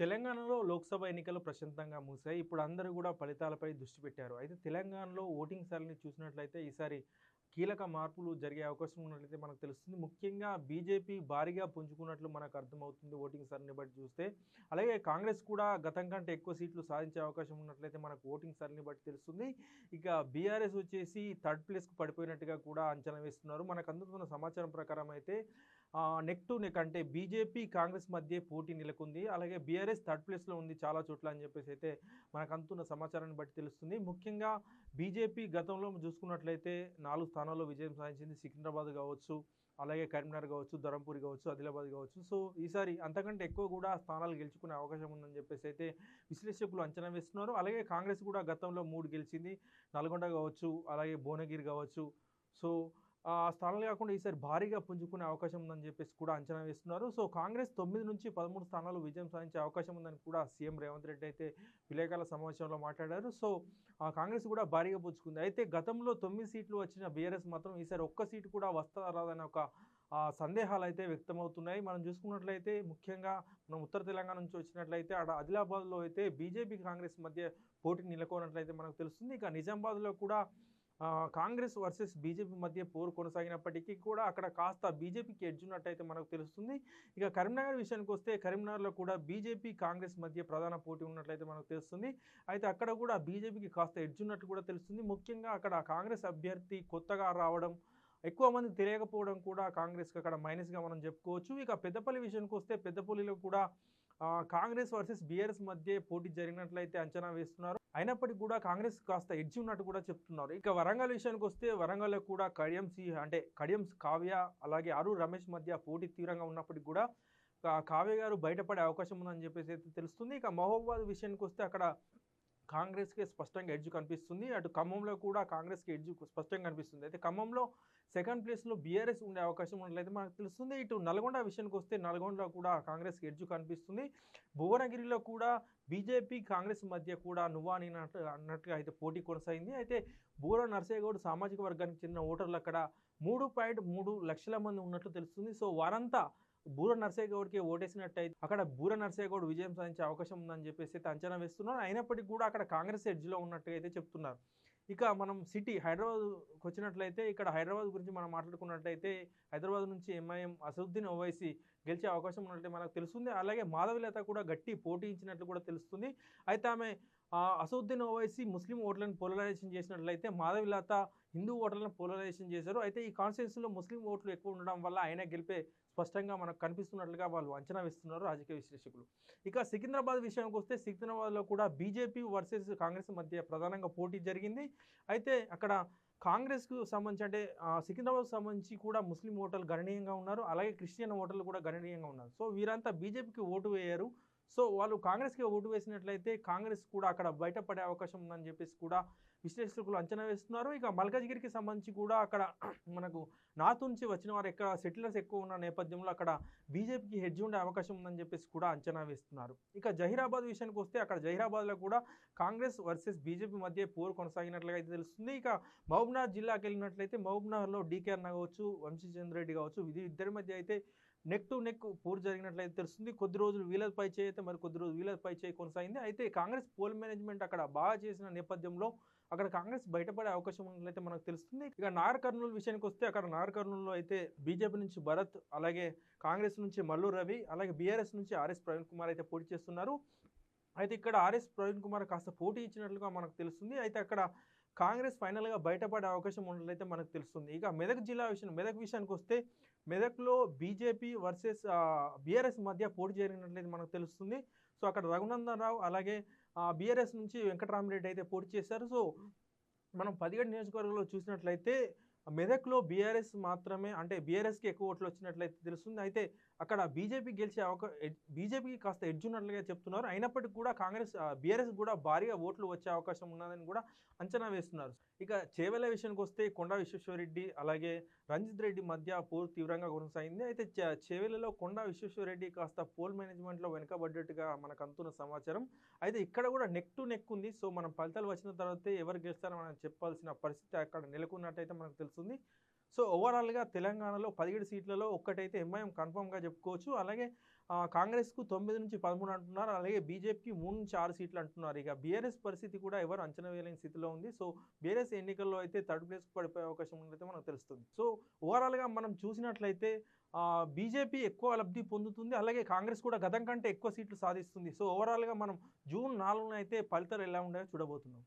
తెలంగాణలో లోక్సభ ఎన్నికలు ప్రశాంతంగా ముగిశాయి. ఇప్పుడు అందరూ కూడా ఫలితాలపై దృష్టి పెట్టారు. అయితే తెలంగాణలో ఓటింగ్ సరళిని చూసినట్లయితే ఈసారి కీలక మార్పులు జరిగే అవకాశం ఉన్నట్లయితే మనకు తెలుస్తుంది. ముఖ్యంగా బీజేపీ భారీగా పుంజుకున్నట్లు మనకు అర్థమవుతుంది ఓటింగ్ సరళిని బట్టి చూస్తే. అలాగే కాంగ్రెస్ కూడా గతం కంటే ఎక్కువ సీట్లు సాధించే అవకాశం ఉన్నట్లయితే మనకు ఓటింగ్ సరళిని బట్టి తెలుస్తుంది. ఇక బీఆర్ఎస్ వచ్చేసి థర్డ్ ప్లేస్కు పడిపోయినట్టుగా కూడా అంచనా వేస్తున్నారు. మనకు అందుతున్న సమాచారం ప్రకారం అయితే నెక్ టు నెక్ అంటే బీజేపీ కాంగ్రెస్ మధ్య పోటీ నెలకొంది. అలాగే బీఆర్ఎస్ థర్డ్ ప్లేస్లో ఉంది చాలా చోట్ల అని చెప్పేసి అయితే మనకు అందుతున్న సమాచారాన్ని బట్టి తెలుస్తుంది. ముఖ్యంగా బీజేపీ గతంలో చూసుకున్నట్లయితే నాలుగు స్థానాల్లో విజయం సాధించింది. సికింద్రాబాద్ కావచ్చు అలాగే కరీంనగర్ కావచ్చు ధరంపూర్ కావచ్చు ఆదిలాబాద్ కావచ్చు. సో ఈసారి అంతకంటే ఎక్కువ కూడా స్థానాలు గెలుచుకునే అవకాశం ఉందని చెప్పేసి అయితే విశ్లేషకులు అంచనా వేస్తున్నారు. అలాగే కాంగ్రెస్ కూడా గతంలో మూడు గెలిచింది. నల్గొండ కావచ్చు అలాగే భువనగిరి కావచ్చు. సో ఆ స్థానాలు కాకుండా ఈసారి భారీగా పుంజుకునే అవకాశం ఉందని చెప్పేసి కూడా అంచనా వేస్తున్నారు. సో కాంగ్రెస్ తొమ్మిది నుంచి పదమూడు స్థానాలు విజయం సాధించే అవకాశం ఉందని కూడా సీఎం రేవంత్ రెడ్డి అయితే విలేకరుల సమావేశంలో మాట్లాడారు. సో కాంగ్రెస్ కూడా భారీగా పుంజుకుంది. అయితే గతంలో తొమ్మిది సీట్లు వచ్చిన బీఆర్ఎస్ మాత్రం ఈసారి ఒక్క సీటు కూడా వస్తా రాదనే ఒక సందేహాలు అయితే వ్యక్తమవుతున్నాయి. మనం చూసుకున్నట్లయితే ముఖ్యంగా మనం ఉత్తర తెలంగాణ నుంచి వచ్చినట్లయితే అక్కడ ఆదిలాబాద్లో అయితే బీజేపీ కాంగ్రెస్ మధ్య పోటీ నెలకొన్నట్లయితే మనకు తెలుస్తుంది. ఇక నిజామాబాద్లో కూడా కాంగ్రెస్ వర్సెస్ బీజేపీ మధ్య పోరు కొనసాగినప్పటికీ కూడా అక్కడ కాస్త బీజేపీకి ఎడ్జ్ ఉన్నట్టయితే మనకు తెలుస్తుంది. ఇక కరీంనగర్ విషయానికి వస్తే కరీంనగర్లో కూడా బీజేపీ కాంగ్రెస్ మధ్య ప్రధాన పోటీ ఉన్నట్లయితే మనకు తెలుస్తుంది. అయితే అక్కడ కూడా బీజేపీకి కాస్త ఎడ్జ్ ఉన్నట్టు కూడా తెలుస్తుంది. ముఖ్యంగా అక్కడ కాంగ్రెస్ అభ్యర్థి కొత్తగా రావడం ఎక్కువ మంది తెలియకపోవడం కూడా కాంగ్రెస్కి అక్కడ మైనస్గా మనం చెప్పుకోవచ్చు. ఇక పెద్దపల్లి విషయానికి వస్తే పెద్దపల్లిలో కూడా కాంగ్రెస్ వర్సెస్ బీఆర్ఎస్ మధ్య పోటీ జరిగినట్లయితే అంచనా వేస్తున్నారు. అయినప్పటికీ కూడా కాంగ్రెస్ కాస్త ఎడ్జి ఉన్నట్టు కూడా చెప్తున్నారు. ఇక వరంగల్ విషయానికి వస్తే వరంగల్లో కూడా కడియం సి అంటే కడియం కావ్య అలాగే అరు రమేష్ మధ్య పోటీ తీవ్రంగా ఉన్నప్పటికీ కూడా కావ్య గారు బయటపడే అవకాశం ఉందని చెప్పేసి అయితే తెలుస్తుంది. ఇక మహోబాద్ విషయానికి వస్తే అక్కడ కాంగ్రెస్కి స్పష్టంగా ఎడ్జ్ కనిపిస్తుంది. అటు ఖమ్మంలో కూడా కాంగ్రెస్కి ఎడ్జ్ స్పష్టంగా కనిపిస్తుంది. అయితే ఖమ్మంలో సెకండ్ ప్లేస్లో బీఆర్ఎస్ ఉండే అవకాశం ఉన్నట్లయితే మనకు తెలుస్తుంది. ఇటు నల్గొండ విషయానికి వస్తే నల్గొండలో కూడా కాంగ్రెస్కి ఎడ్జ్ కనిపిస్తుంది. భువనగిరిలో కూడా బీజేపీ కాంగ్రెస్ మధ్య కూడా నువ్వా నేను అన్నట్టు అన్నట్టుగా అయితే పోటీ కొనసాగింది. అయితే బూర నర్సయ్యగౌడ్ సామాజిక వర్గానికి చెందిన ఓటర్లు అక్కడ మూడు పాయింట్ మూడు లక్షల మంది ఉన్నట్లు తెలుస్తుంది. సో వారంతా బూర నర్సేగౌడ్కి ఓటేసినట్టయితే అక్కడ బూర నర్సేగౌడ్ విజయం సాధించే అవకాశం ఉందని చెప్పేసి అయితే అంచనా వేస్తున్నారు అయినప్పటికీ కూడా అక్కడ కాంగ్రెస్ ఎడ్జ్లో ఉన్నట్టుగా అయితే చెప్తున్నారు. ఇక మనం సిటీ హైదరాబాద్కి వచ్చినట్లయితే ఇక్కడ హైదరాబాద్ గురించి మనం మాట్లాడుకున్నట్లయితే హైదరాబాద్ నుంచి ఎంఐఎం అసదుద్దీన్ ఓవైసీ గెలిచే అవకాశం ఉన్నట్టు మనకు తెలుస్తుంది. అలాగే మాధవిలత కూడా గట్టి పోటీ ఇచ్చినట్లు కూడా తెలుస్తుంది. అయితే ఆమె ఆ, అసదుద్దీన్ ఓవైసీ ముస్లిం ఓట్లను పోలరైజేషన్ చేసినట్లయితే మాధవిలాత హిందూ ఓట్లను పోలరైజేషన్ చేశారు. అయితే ఈ కాన్స్టిట్యూన్సీలో ముస్లిం ఓట్లు ఎక్కువ ఉండడం వల్ల ఆయన గెలిపే స్పష్టంగా మనకు కనిపిస్తున్నట్లుగా వాళ్ళు అంచనా వేస్తున్నారు రాజకీయ విశ్లేషకులు. ఇక సికింద్రాబాద్ విషయానికి వస్తే సికింద్రాబాద్లో కూడా బీజేపీ వర్సెస్ కాంగ్రెస్ మధ్య ప్రధానంగా పోటీ జరిగింది. అయితే అక్కడ కాంగ్రెస్కు సంబంధించి అంటే సికింద్రాబాద్కు సంబంధించి కూడా ముస్లిం ఓటర్లు గణనీయంగా ఉన్నారు. అలాగే క్రిస్టియన్ ఓటర్లు కూడా గణనీయంగా ఉన్నారు. సో వీరంతా బీజేపీకి ఓటు వేయరు. సో వాళ్ళు కాంగ్రెస్కి ఓటు వేసినట్లయితే కాంగ్రెస్ కూడా అక్కడ బయటపడే అవకాశం ఉందని చెప్పేసి కూడా విశ్లేషకులు అంచనా వేస్తున్నారు. ఇక మల్కజ్గిరికి సంబంధించి కూడా అక్కడ మనకు నార్త్ నుంచి వచ్చిన వారు ఎక్కడ సెటిలర్స్ ఎక్కువ ఉన్న నేపథ్యంలో అక్కడ బీజేపీకి హెడ్జ్ ఉండే అవకాశం ఉందని చెప్పేసి కూడా అంచనా వేస్తున్నారు. ఇక జహీరాబాద్ విషయానికి వస్తే అక్కడ జహీరాబాద్లో కూడా కాంగ్రెస్ వర్సెస్ బీజేపీ మధ్య పోరు కొనసాగినట్లుగా అయితే తెలుస్తుంది. ఇక మహబూబ్నాథ్ జిల్లాకి వెళ్ళినట్లయితే మహబూబ్నగర్లో అన్న కావచ్చు వంశీచంద్ర రెడ్డి కావచ్చు ఇది ఇద్దరి మధ్య అయితే నెక్ టు నెక్ పోరు జరిగినట్లయితే తెలుస్తుంది. కొద్ది రోజులు వీలర్ పై చేయి అయితే మరి కొద్ది రోజులు వీలర్ పై చేయి కొనసాగింది. అయితే కాంగ్రెస్ పోల్ మేనేజ్మెంట్ అక్కడ బాగా చేసిన నేపథ్యంలో అక్కడ కాంగ్రెస్ బయటపడే అవకాశం ఉన్నట్లయితే మనకు తెలుస్తుంది. ఇక నాగర్ కర్నూలు విషయానికి వస్తే అక్కడ నాగర్ కర్నూలులో అయితే బీజేపీ నుంచి భరత్ అలాగే కాంగ్రెస్ నుంచి మల్లు రవి అలాగే బీఆర్ఎస్ నుంచి ఆర్ఎస్ ప్రవీణ్ కుమార్ అయితే పోటీ చేస్తున్నారు. అయితే ఇక్కడ ఆర్ఎస్ ప్రవీణ్ కుమార్ కాస్త పోటీ ఇచ్చినట్లుగా మనకు తెలుస్తుంది. అయితే అక్కడ కాంగ్రెస్ ఫైనల్గా బయటపడే అవకాశం ఉన్నట్లయితే మనకు తెలుస్తుంది. ఇక మెదక్ జిల్లా విషయం మెదక్ విషయానికి వస్తే మెదక్లో బీజేపీ వర్సెస్ బీఆర్ఎస్ మధ్య పోటీ జరిగినట్లయితే మనకు తెలుస్తుంది. సో అక్కడ రఘునందన్ రావు అలాగే బీఆర్ఎస్ నుంచి వెంకటరామరెడ్డి అయితే పోటీ చేశారు. సో మనం పదిహేడు నియోజకవర్గంలో చూసినట్లయితే మెదక్లో బీఆర్ఎస్ మాత్రమే అంటే బీఆర్ఎస్కి ఎక్కువ ఓట్లు వచ్చినట్లయితే తెలుస్తుంది. అయితే అక్కడ బీజేపీ గెలిచే అవకా బీజేపీకి కాస్త ఎడ్జ్ ఉన్నట్లుగా చెప్తున్నారు. అయినప్పటికీ కూడా కాంగ్రెస్ బీఆర్ఎస్ కూడా భారీగా ఓట్లు వచ్చే అవకాశం ఉన్నదని కూడా అంచనా వేస్తున్నారు. ఇక చేవెల విషయానికి వస్తే కొండా విశ్వేశ్వరరెడ్డి అలాగే రంజిత్ రెడ్డి మధ్య పోరు తీవ్రంగా కొనసాగింది. అయితే చేవెలలో కొండా విశ్వేశ్వరరెడ్డి కాస్త పోల్ మేనేజ్మెంట్లో వెనుకబడ్డట్టుగా మనకు అందుతున్న సమాచారం. అయితే ఇక్కడ కూడా నెక్ టు నెక్ ఉంది. సో మనం ఫలితాలు వచ్చిన తర్వాతే ఎవరు గెలుస్తారో మనం చెప్పాల్సిన పరిస్థితి అక్కడ నెలకొన్నట్టయితే మనకు తెలుస్తుంది. సో ఓవరాల్గా తెలంగాణలో పదిహేడు సీట్లలో ఒక్కటైతే ఎంఐఎం కన్ఫామ్గా చెప్పుకోవచ్చు. అలాగే కాంగ్రెస్కు తొమ్మిది నుంచి పదమూడు అంటున్నారు. అలాగే బీజేపీకి మూడు నుంచి ఆరు సీట్లు అంటున్నారు. ఇక బీఆర్ఎస్ పరిస్థితి కూడా ఎవరు అంచనా వేయలేని స్థితిలో ఉంది. సో బీఆర్ఎస్ ఎన్నికల్లో అయితే థర్డ్ ప్లేస్కి పడిపోయే అవకాశం ఉందైతే మనకు తెలుస్తుంది. సో ఓవరాల్గా మనం చూసినట్లయితే బీజేపీ ఎక్కువ లబ్ధి పొందుతుంది. అలాగే కాంగ్రెస్ కూడా గతం కంటే ఎక్కువ సీట్లు సాధిస్తుంది. సో ఓవరాల్గా మనం జూన్ నాలుగున అయితే ఫలితాలు ఎలా ఉన్నాయో చూడబోతున్నాం.